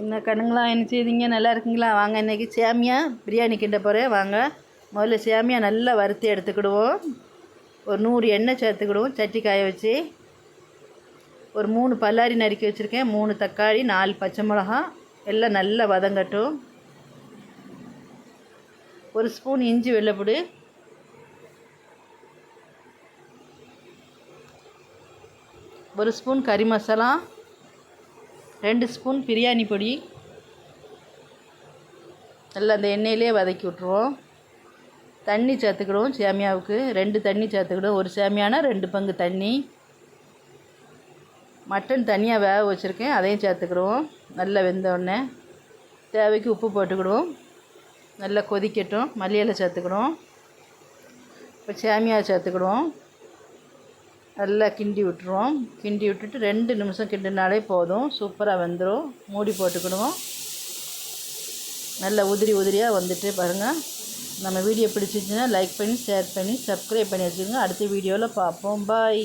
என்ன கண்ணுங்களா என்ன செய்தீங்க? நல்லா இருக்கீங்களா? வாங்க இன்றைக்கி சேமியா பிரியாணி கிண்ட போகிறேன் வாங்க முதல்ல சேமியா நல்லா வறுத்து எடுத்துக்கிடுவோம். ஒரு நூறு எண்ணெய் சேர்த்துக்கிடுவோம் சட்டி காய வச்சு. ஒரு மூணு பல்லாரி நறுக்கி வச்சுருக்கேன். மூணு தக்காளி நாலு பச்சை மிளகா எல்லாம் நல்லா வதங்கட்டும். ஒரு ஸ்பூன் இஞ்சி வெள்ளைப்பூடு ஒரு ஸ்பூன் கறி மசாலா. ரெண்டு ஸ்பூன் பிரியாணி பொடி. நல்லா அந்த எண்ணெயிலே வதக்கி விட்ருவோம் தண்ணி சேர்த்துக்கிடுவோம் சேமியாவுக்கு. ரெண்டு தண்ணி சேர்த்துக்கிடுவோம். ஒரு சேமியானா ரெண்டு பங்கு தண்ணி. மட்டன் தனியாக வேக வச்சுருக்கேன். அதையும் சேர்த்துக்கிடுவோம். நல்லா வெந்தோடனே தேவைக்கு உப்பு போட்டுக்கிடுவோம். நல்லா கொதிக்கட்டும். மல்லி சேர்த்துக்கிடுவோம். இப்போ சேமியா சேர்த்துக்கிடுவோம். நல்லா கிண்டி விட்டுருவோம். கிண்டி விட்டுட்டு ரெண்டு நிமிஷம் கிண்டினாலே போதும். சூப்பராக வெந்துடும் மூடி போட்டுக்கிடுவோம். நல்லா உதிரி உதிரியாக வந்துட்டு பாருங்கள் நம்ம வீடியோ பிடிச்சிச்சின்னா லைக் பண்ணி ஷேர் பண்ணி சப்ஸ்கிரைப் பண்ணி வச்சுக்கோங்க. அடுத்த வீடியோவில் பார்ப்போம். பாய்